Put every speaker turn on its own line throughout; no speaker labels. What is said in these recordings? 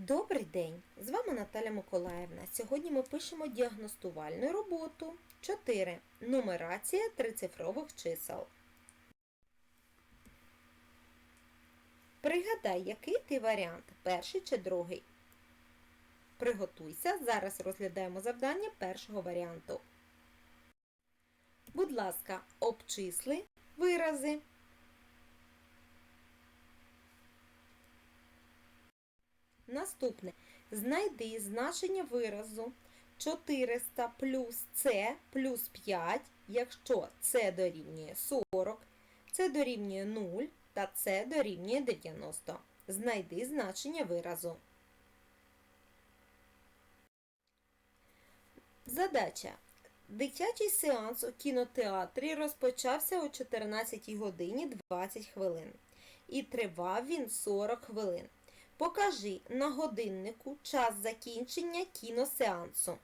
Добрий день! З вами Наталя Миколаївна. Сьогодні ми пишемо діагностувальну роботу 4. Нумерація трицифрових чисел. Пригадай, який ти варіант, перший чи другий. Приготуйся, зараз розглядаємо завдання першого варіанту. Будь ласка, обчисли вирази. Наступне. Знайди значення виразу 400 плюс С плюс 5, якщо С дорівнює 40, С дорівнює 0 та С дорівнює 90. Знайди значення виразу. Задача. Дитячий сеанс у кінотеатрі розпочався о 14 годині 20 хвилин. І тривав він 40 хвилин. Покажи на годиннику час закінчення кіносеансу.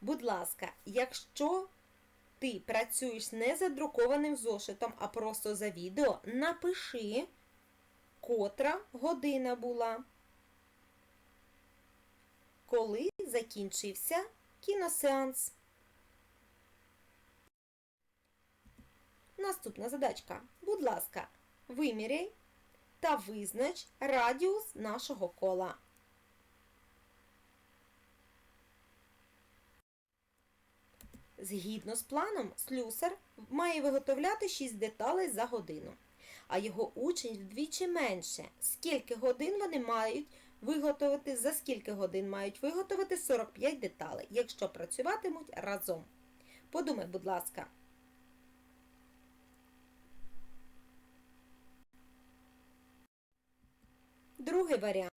Будь ласка, якщо ти працюєш не за друкованим зошитом, а просто за відео, напиши, котра година була, коли закінчився кіносеанс. Наступна задачка. Будь ласка, виміряй та визнач радіус нашого кола. Згідно з планом, слюсар має виготовляти 6 деталей за годину, а його учень вдвічі менше. Скільки годин вони мають виготовити, за скільки годин мають виготовити 45 деталей, якщо працюватимуть разом. Подумай, будь ласка. Другий варіант.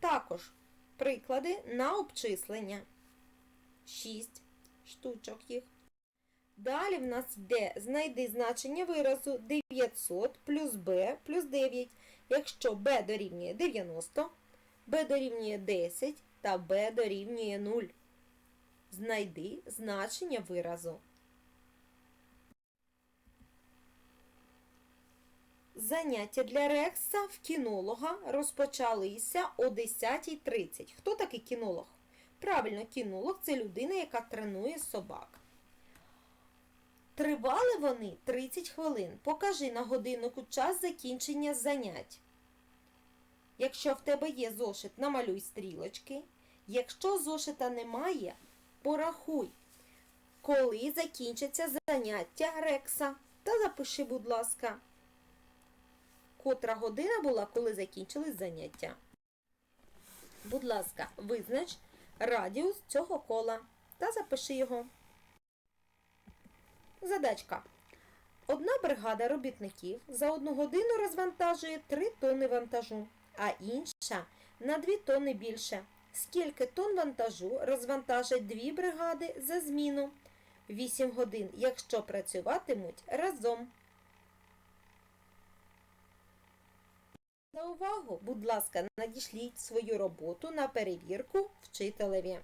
Також приклади на обчислення. 6 штучок їх. Далі в нас йде знайди значення виразу 900 плюс b плюс 9, якщо b дорівнює 90, b дорівнює 10 та b дорівнює 0. Знайди значення виразу. Заняття для Рекса в кінолога розпочалися о 10.30. Хто такий кінолог? Правильно, кінолог це людина, яка тренує собак. Тривали вони 30 хвилин. Покажи на годиннику час закінчення занять. Якщо в тебе є зошит, намалюй стрілочки. Якщо зошита немає, порахуй, коли закінчаться заняття Рекса. Та запиши, будь ласка, котра година була, коли закінчились заняття. Будь ласка, визнач радіус цього кола та запиши його. Задачка. Одна бригада робітників за одну годину розвантажує 3 тонни вантажу, а інша на 2 тонни більше. Скільки тонн вантажу розвантажать дві бригади за зміну? 8 годин, якщо працюватимуть разом. За увагу, будь ласка, надішліть свою роботу на перевірку вчителеві.